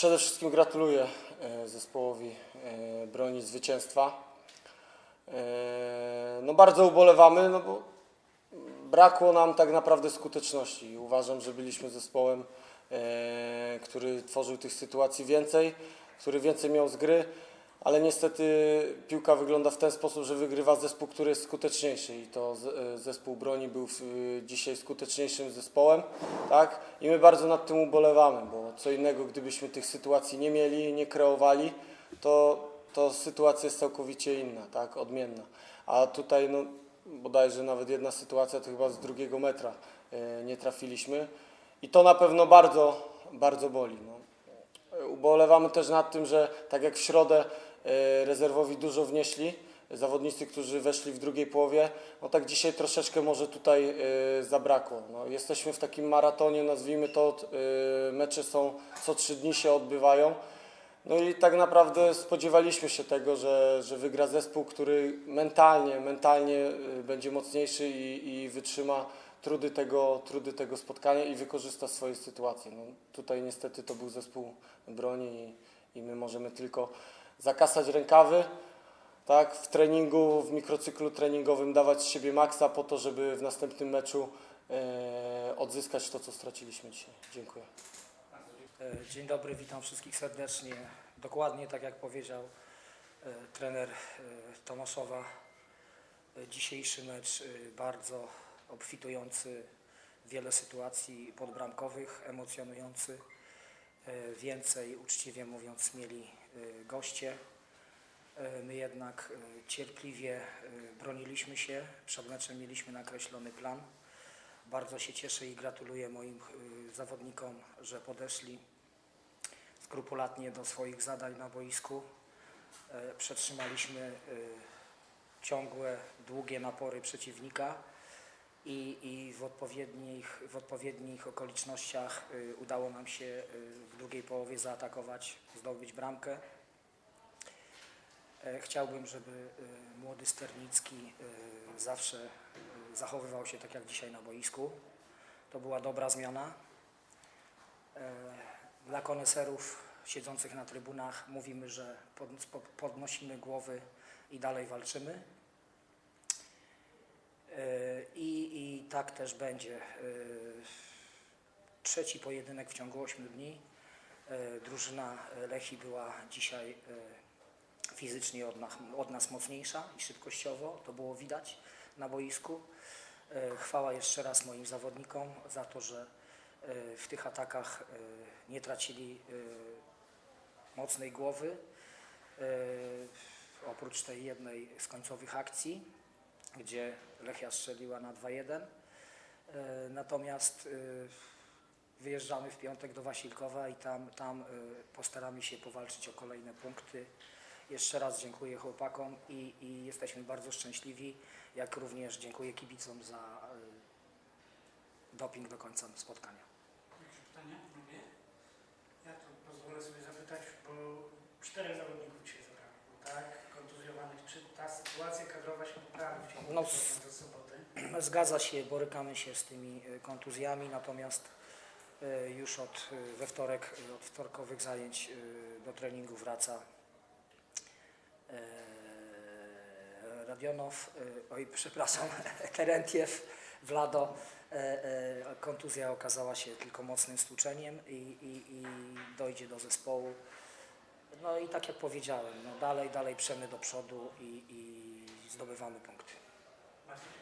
Przede wszystkim gratuluję e, zespołowi e, broni zwycięstwa. E, No bardzo ubolewamy, no bo brakło nam tak naprawdę skuteczności. Uważam, że byliśmy zespołem, który tworzył tych sytuacji więcej, który więcej miał z gry, ale niestety piłka wygląda w ten sposób, że wygrywa zespół, który jest skuteczniejszy i to e, zespół broni był e, dzisiaj skuteczniejszym zespołem, tak? I my bardzo nad tym ubolewamy, bo co innego, gdybyśmy tych sytuacji nie mieli, nie kreowali, to, to sytuacja jest całkowicie inna, tak? Odmienna. A tutaj, no, bodajże nawet jedna sytuacja, to chyba z drugiego metra e, nie trafiliśmy i to na pewno bardzo, bardzo boli. No. E, Ubolewamy też nad tym, że tak jak w środę e, rezerwowi dużo wnieśli, zawodnicy, którzy weszli w drugiej połowie, no tak dzisiaj troszeczkę może tutaj e, zabrakło. No, jesteśmy w takim maratonie, nazwijmy to, e, mecze są co trzy dni się odbywają. No i tak naprawdę spodziewaliśmy się tego, że, że wygra zespół, który mentalnie, mentalnie będzie mocniejszy i, i wytrzyma trudy tego, trudy tego spotkania i wykorzysta swoje sytuacje. No, tutaj niestety to był zespół broni i, i my możemy tylko zakasać rękawy, tak, w treningu, w mikrocyklu treningowym dawać z siebie maksa po to, żeby w następnym meczu e, odzyskać to, co straciliśmy dzisiaj. Dziękuję. E, Dzień dobry, witam wszystkich serdecznie. Dokładnie tak jak powiedział e, trener e, Tomaszowa, e, dzisiejszy mecz e, bardzo obfitujący, wiele sytuacji podbramkowych, emocjonujący. E, Więcej, uczciwie mówiąc, mieli e, goście. E, My jednak cierpliwie broniliśmy się. Przed meczem mieliśmy nakreślony plan. Bardzo się cieszę i gratuluję moim zawodnikom, że podeszli skrupulatnie do swoich zadań na boisku. Przetrzymaliśmy ciągłe, długie napory przeciwnika i, i w, odpowiednich, w odpowiednich okolicznościach y, udało nam się y, w drugiej połowie zaatakować, zdobyć bramkę. E, Chciałbym, żeby y, młody Sternicki zawsze zachowywał się tak jak dzisiaj na boisku. To była dobra zmiana. E, Dla koneserów siedzących na trybunach mówimy, że pod- po- podnosimy głowy i dalej walczymy. E, I, I tak też będzie. E, Trzeci pojedynek w ciągu 8 dni. E, Drużyna Lechi była dzisiaj fizycznie od nas, od nas mocniejsza i szybkościowo, to było widać na boisku. Chwała jeszcze raz moim zawodnikom za to, że w tych atakach nie tracili mocnej głowy. Oprócz tej jednej z końcowych akcji, gdzie Lechia strzeliła na 2-1. E, Natomiast e, wyjeżdżamy w piątek do Wasilkowa i tam, tam e, postaramy się powalczyć o kolejne punkty. Jeszcze raz dziękuję chłopakom i, i jesteśmy bardzo szczęśliwi, jak również dziękuję kibicom za doping do końca spotkania. Jakieś No, soboty? Zgadza się, borykamy się z tymi e, kontuzjami, natomiast e, już od e, we wtorek, od wtorkowych zajęć do treningu wraca Radionow, oj przepraszam, Terentiew, Vlado. Kontuzja okazała się tylko mocnym stłuczeniem i, i, i dojdzie do zespołu. No i tak jak powiedziałem, no dalej, dalej przemy do przodu i, i zdobywamy punkty. Bardzo dziękuję.